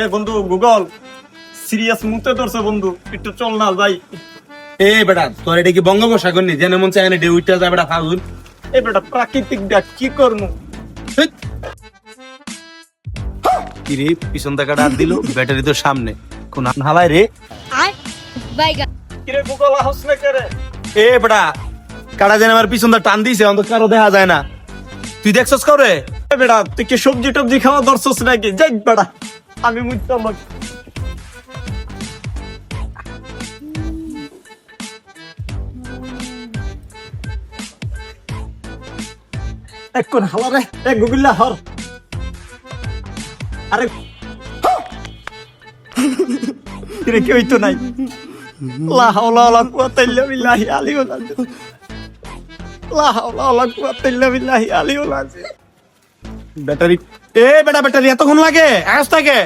এ বন্ধু Google. Serious মুতে ধরছে বন্ধু। একটু চল না ভাই এ বেটা তোর এটা কি বঙ্গোপসাগর নি? জেনে মন চায় ডে উইটা যায় বেটা ফাগুন। এ বেটা প্রাকৃতিক ডাক কি করব কি রে পিছন থেকে ডাক দিল ব্যাটারি তো সামনে। কোন হালাই রে? আর বাইগা কিরে গুগল হাউস না করে এ বেটা কাটা যেন আমার পিছন দা টান দিছে অন্ত কারও দেখা যায় না। তুই দেখছস করে বেটা তুই কি সবজি টবজি খাওয়া ধরছস নাকি? যাই বেড়া, আমি রে? এ গুগল্লা হর। আরে কেউই তো নাই? লা হাওলা ওয়ালা কুওয়াতা ইল্লা বিল্লাহি আলিউল আযীম লা হাওলা ওয়ালা কুওয়াতা ইল্লা বিল্লাহি আলিউল আযীম ব্যাটারি। এ বেটা ব্যাটারি এতক্ষণ লাগে? আকাশ থাকে।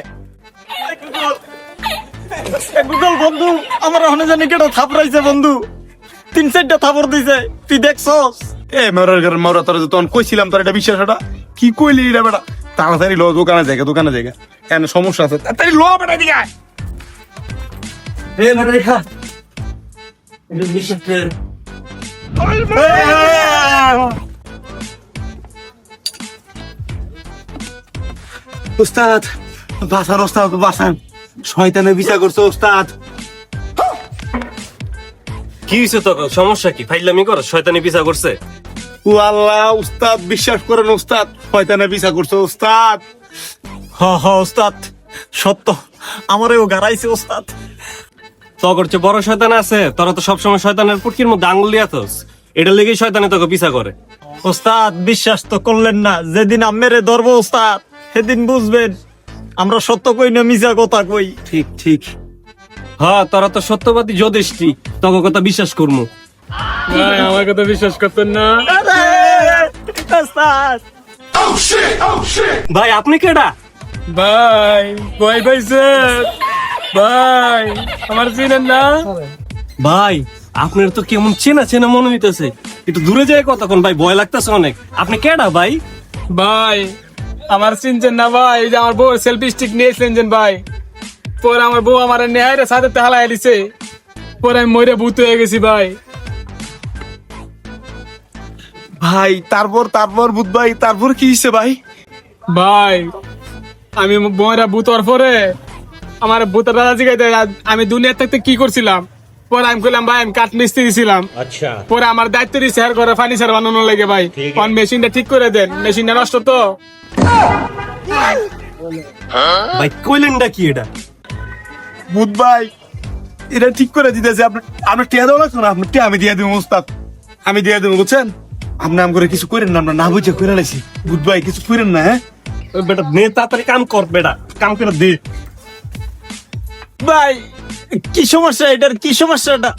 গুগল বন্ধু আমার ওখানে জানি কেটে থাপড়াইছে বন্ধু। তিন চারটা থাপড় দিছে তুই দেখছস? এ মরার মরা তোর তখন কইছিলাম তোর এটা বিশ্বাস এটা কি কইলি রে বেটা? তাড়াতাড়ি লো দোকানে জায়গা দোকানে জায়গা কেন সমস্যা আছে তাড়াতাড়ি লো বেটা দিকে। এ ব্যাটারি খা। উস্তাদ বাসান ওস্তাদ বাসান শয়তানে বিচার করছে উস্তাদ। কি হয়েছে তোর সমস্যা কি? ফাইলামি কর শয়তানি পিছা করছে। ও আল্লাহ উস্তাদ বিশ্বাস করেন উস্তাদ। শয়তানে বিচার করছে উস্তাদ। হ হ ওস্তাদ সত্য। ওস্তাদ তোর চেয়ে বড় শয়তান আছে তোরা তো সবসময় শয়তানের পুটকির মধ্যে আঙুল দিয়াতস এটা লেগেই শয়তানে তোকে পিছা করে। ওস্তাদ বিশ্বাস তো করলেন না। যেদিন আমেরে ধরবো ওস্তাদ সেদিন বুঝবেন আমরা সত্য কই না মিছা কথা কই। ঠিক ঠিক। হ্যাঁ তারা তো সত্যবাদী যদেষ্টি তোকে কথা বিশ্বাস করব ভাই আমার কথা বিশ্বাস করতেন না। ওস্তাদ। ভাই আপনি কেডা? ভাই ভয় পাইছে ভাই আমার চিনেন না? ভাই আপনার তো কেমন চেনা চেনা মনে হইতেছে। একটু দূরে যায় কতক্ষণ ভাই ভয় লাগতেছে অনেক। আপনি কেডা ভাই? ভাই আমার চিনছেন না ভাই এই যে আমার বউ সেলফি স্টিক নিয়েছিলেন যে ভাই। পরে আমার বউ আমার নেহাই রে সাথে হালাই দিছে। পরে আমি মরে ভূত হয়ে গেছি ভাই। ভাই তারপর তারপর বুধ ভাই তারপর কি হইছে ভাই? ভাই আমি বউরা ভূত হওয়ার পরে আমার ভূতের দাদা জিগাইতে আমি দুনিয়া থাকতে কি করছিলাম? পরে আমি কইলাম ভাই আমি কাঠ মিস্ত্রি ছিলাম আচ্ছা। পরে আমার দায়িত্ব দিচ্ছে আর ঘরে ফার্নিচার বানানো লাগে ভাই। কারণ মেশিনটা ঠিক করে দেন। মেশিনটা নষ্ট তো। ভাই কইলেনটা কি এটা? বুধ ভাই এটা ঠিক করে দিতেছে। আপনি আপনি টিয়া দেওয়া লাগতো না? আপনি টিয়া আমি দিয়ে দিব উস্তাদ। আমি দিয়ে দেবো বুঝছেন? আপনি আম করে কিছু করেন না আমরা না বুঝে করে লাইছি। বুধ ভাই কিছু করেন না হ্যাঁ? বেটা নে তাড়াতাড়ি কাম কর বেটা। কাম করে দে। ভাই কি সমস্যা? এটার কি সমস্যাটা?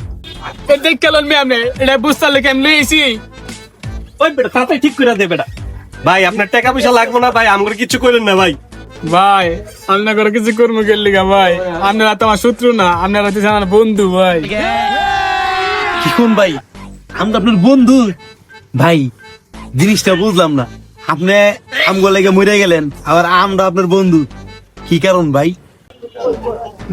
দেখ কেলেন মে আপনি এটা বুঝতে লেগে আমি লিয়েছি ওই বেটা তাড়াতাড়ি ঠিক করে দে বেটা। ভাই আপনার টাকা পয়সা লাগবে না ভাই আমরা কিছু করেন না ভাই। ভাই আপনার করে কিছু কর্ম গেলি গা ভাই। আপনারা তো আমার শত্রু না আপনারা তো আমার বন্ধু ভাই। কি কোন ভাই আমরা আপনার বন্ধু। ভাই জিনিসটা বুঝলাম না। আপনি আমগো লেগে মরে গেলেন আবার আমরা আপনার বন্ধু। কি কারণ ভাই?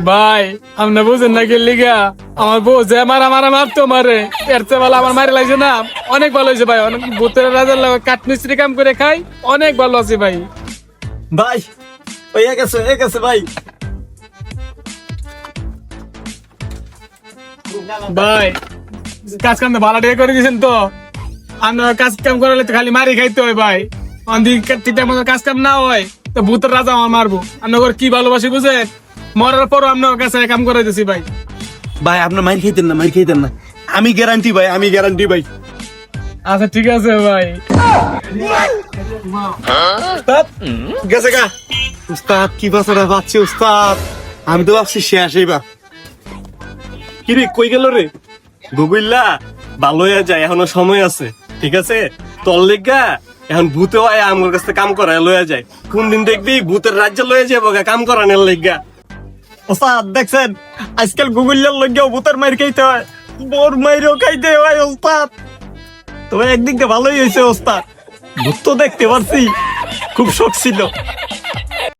ভাই আপনি বুঝেন না গেলি গা আমার বউ যে মারা মারা মারতো মারে এর চেয়ে ভালো আমার মারি লাগছে না। অনেক ভালো হয়েছে ভাই অনেক ভূতের রাজার লাগে কাঠ মিস্ত্রি কাম করে খাই অনেক ভালো আছে ভাই। ভাই ওই এক আছে এক আছে ভাই। ভাই কাজ কাম ভালো ডে করে দিয়েছেন তো। আপনার কাজ কাম করলে তো খালি মারি খাইতে হয় ভাই। অন্দি ঠিকঠাক মতো কাজ কাম না হয় তো ভূতের রাজা আমার মারবো। আপনার কি ভালোবাসি বুঝেন? মরার পরও আপনার কাছে কাম করে দিছি ভাই। ভাই আপনার মাইর খাইতেন না মাইর খাইতেন না। আমি গ্যারান্টি ভাই আমি গ্যারান্টি ভাই। আচ্ছা ঠিক আছে ভাই। উস্তাদ গেছে গা। উস্তাদ কি বাসাটা পাচ্ছি উস্তাদ। আমি তো ভাবছি শেষ এইবার। কিরে কই গেল রে? গুগুল্লা ভালো হয়ে যায় এখনও সময় আছে ঠিক আছে? তোর লেগা এখন ভূতে হয় আমার কাছে কাম করা লয়ে যায়। কোন দিন দেখবি ভূতের রাজ্য লয়ে যাব কাম করানোর লেগা। ওস্তাদ দেখছেন? আজকাল গুগলের লগেও ভূতের মাইর খাইতে হয়। বোর মাইরও খাইতে হয়, ওস্তাদ। তবে একদিক দিয়ে ভালোই হয়েছে ওস্তাদ। ভূত দেখতে পারছি। খুব শখ ছিল।